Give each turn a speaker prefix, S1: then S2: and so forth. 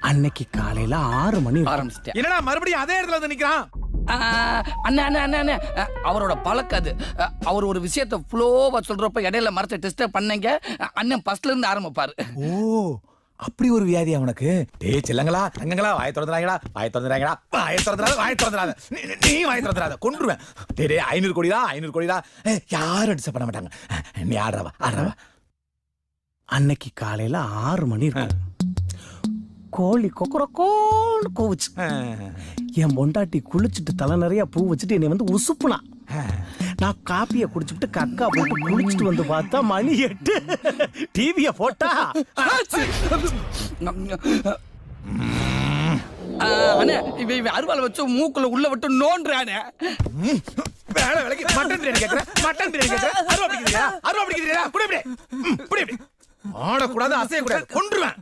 S1: அன்னைக்கு காலையில ஆறு மணி.
S2: ஆரம்பிச்சிட்டேன்.
S3: என்னடா மறுபடியும் அதே இடத்துல வந்து நிக்கிறான்?
S2: அண்ணா அண்ணா அண்ணா அண்ணா. அவரோட பழக்கம் அது. அவர் ஒரு விஷயத்த ஃப்ளோவா சொல்றப்ப இடையில மரத்தை டிஸ்டர்ப் பண்ணீங்க. அண்ணன் ஃபர்ஸ்ட்ல இருந்து ஆரம்பிப்பாரு.
S3: ஓ அப்படி ஒரு வியாதி அவனுக்கு? டேய் செல்லங்களா தங்கங்களா வாய திறந்துறாங்கடா வாய திறந்துறாங்கடா வாய திறந்துறாத வாய திறந்துறாத நீ வாய திறந்துறாத கொன்றுவேன். டேய் டேய் ஐநூறு கோடிடா ஐநூறு கோடிடா யாரும் டிஸ்டர்ப் பண்ண மாட்டாங்க. நீ ஆடுறவா ஆடுறவா.
S1: அன்னைக்கு காலையில ஆறு மணி இருக்கும். கோழி கொக்கரக்கோன்னு கூவுச்சு. என் பொண்டாட்டி குளிச்சுட்டு தலை நிறைய பூ வச்சுட்டு என்னை வந்து உசுப்புனா. நான் காப்பியை குடிச்சுட்டு கக்கா போட்டு குளிச்சுட்டு வந்து பார்த்தா மணி எட்டு. டிவிய போட்டா.
S2: அண்ணே இவ இவ அருவாள் வச்சு மூக்குல உள்ள விட்டு நோன்றானே
S3: வேலை வேலைக்கு மட்டன் பிரியாணி கேக்குறேன் மட்டன் பிரியாணி கேக்குறேன் அருவா பிடிக்கிறீங்களா? அருவா பிடிக்கிறீங்களா? குடி இப்படி இப்படி ஆடக்கூடாது அசையக்கூடாது. கொன்றுவேன்.